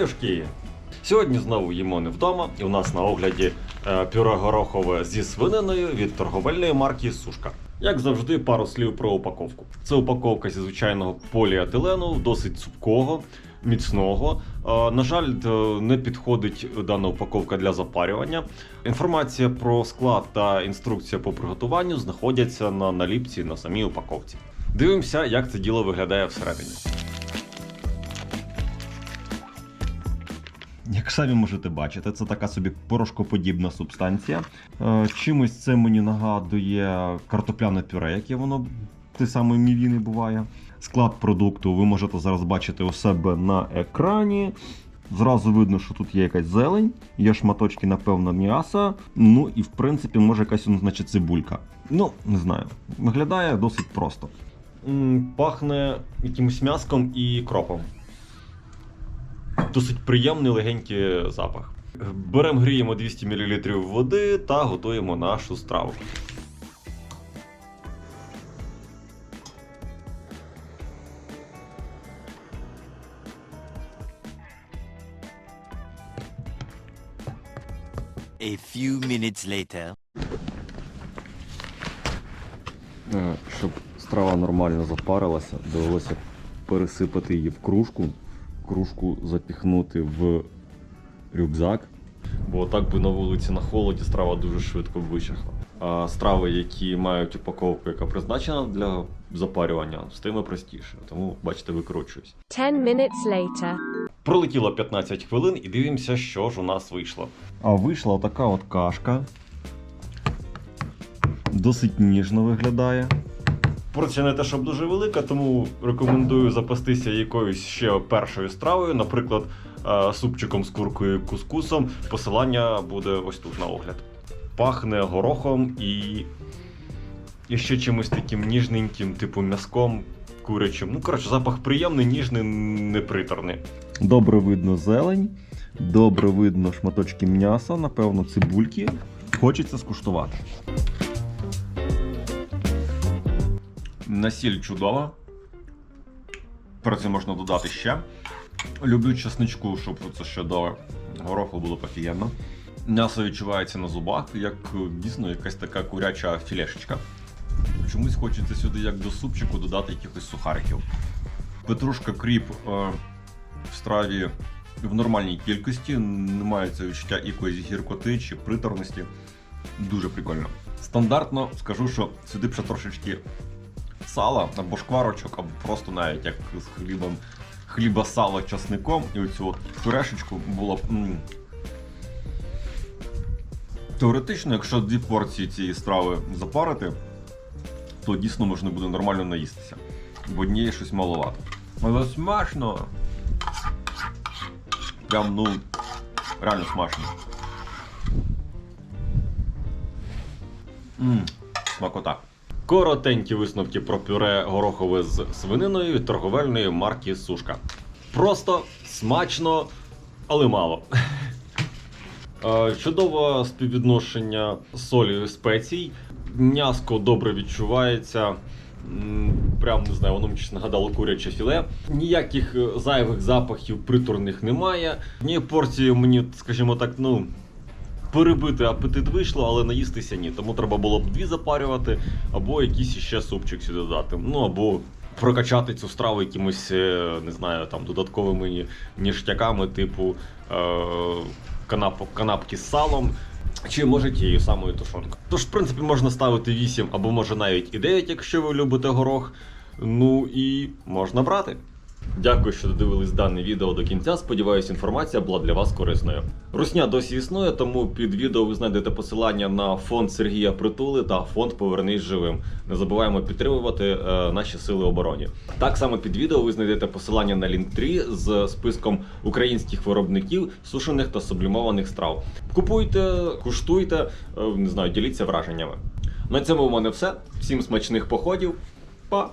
Такі. Сьогодні знову їмо не вдома, і у нас на огляді е, пюре горохове зі свининою від торговельної марки Сушка. Як завжди, пару слів про упаковку. Це упаковка зі звичайного поліетилену, досить цупкого, міцного. Е, На жаль, не підходить дана упаковка для запарювання. Інформація про склад та інструкція по приготуванню знаходяться на наліпці на самій упаковці. Дивимося, як це діло виглядає всередині. Як самі можете бачити, це така собі порошкоподібна субстанція. Е, Чимось це мені нагадує картопляне пюре, яке воно той самий мівіни буває. Склад продукту ви можете зараз бачити у себе на екрані. Зразу видно, що тут є якась зелень, є шматочки, напевно, м'яса. Ну і в принципі, може якась ну, значить, цибулька. Ну, не знаю. Виглядає досить просто. Пахне якимось м'яском і кропом. Досить приємний легенький запах. Беремо, гріємо 200 мл води та готуємо нашу страву. A few minutes later. Е, Щоб страва нормально запарилася, довелося пересипати її в кружку, кружку запіхнути в рюкзак. Бо так би на вулиці на холоді страва дуже швидко вичахла. А страви, які мають упаковку, яка призначена для запарювання, з тими простіше. Тому, бачите, викручуюсь. 10 minutes later. Пролетіло 15 хвилин і дивимося, що ж у нас вийшло. А вийшла така от кашка. Досить ніжно виглядає. Порція не те, щоб дуже велика, тому рекомендую запастися якоюсь ще першою стравою, наприклад, е, супчиком з куркою кускусом. Посилання буде ось тут на огляд. Пахне горохом і, і ще чимось таким ніжненьким, типу м'язком курячим. Ну, коротше, запах приємний, ніжний, неприторний. Добре видно зелень, добре видно шматочки м'яса, напевно, цибульки. Хочеться скуштувати. Насіль чудова. Про це можна додати ще. Люблю чесничку, щоб це ще до гороху було офігенно. М'ясо відчувається на зубах, як дійсно якась така куряча філешечка. Чомусь хочеться сюди, як до супчику, додати якихось сухариків. Петрушка кріп е, в страві в нормальній кількості, немає цього відчуття якоїсь гіркоти чи приторності. Дуже прикольно. Стандартно скажу, що сюди б ще трошечки сала або шкварочок, або просто навіть як з хлібом. Хліба сало часником і оцю от пюрешечку було б. Теоретично, якщо дві порції цієї страви запарити, то дійсно можна буде нормально наїстися. В однієї щось маловато. Але смачно. Прям, ну, реально смачно. Мм, смакота. Коротенькі висновки про пюре горохове з свининою торговельної марки Сушка. Просто смачно, але мало. Е, Чудове співвідношення солі і спецій. М'яско добре відчувається. Прям не знаю, воно мені щось нагадало куряче філе. Ніяких е, зайвих запахів приторних немає. Ні порції мені, скажімо так, ну. Перебити апетит вийшло, але наїстися ні. Тому треба було б дві запарювати, або якийсь іще супчик сюди дати. Ну або прокачати цю страву якимось, е, не знаю, там додатковими ніштяками, типу е- канап, канапки з салом. Чи може тією самою тушонкою. Тож, в принципі, можна ставити 8 або може навіть і 9, якщо ви любите горох. Ну і можна брати. Дякую, що додивились дане відео до кінця. Сподіваюсь, інформація була для вас корисною. Русня досі існує, тому під відео ви знайдете посилання на фонд Сергія Притули та фонд Повернись живим. Не забуваємо підтримувати е, наші сили оборони. Так само під відео ви знайдете посилання на Linktree з списком українських виробників сушених та сублімованих страв. Купуйте, куштуйте, е, не знаю, діліться враженнями. На цьому в мене все. Всім смачних походів. Па!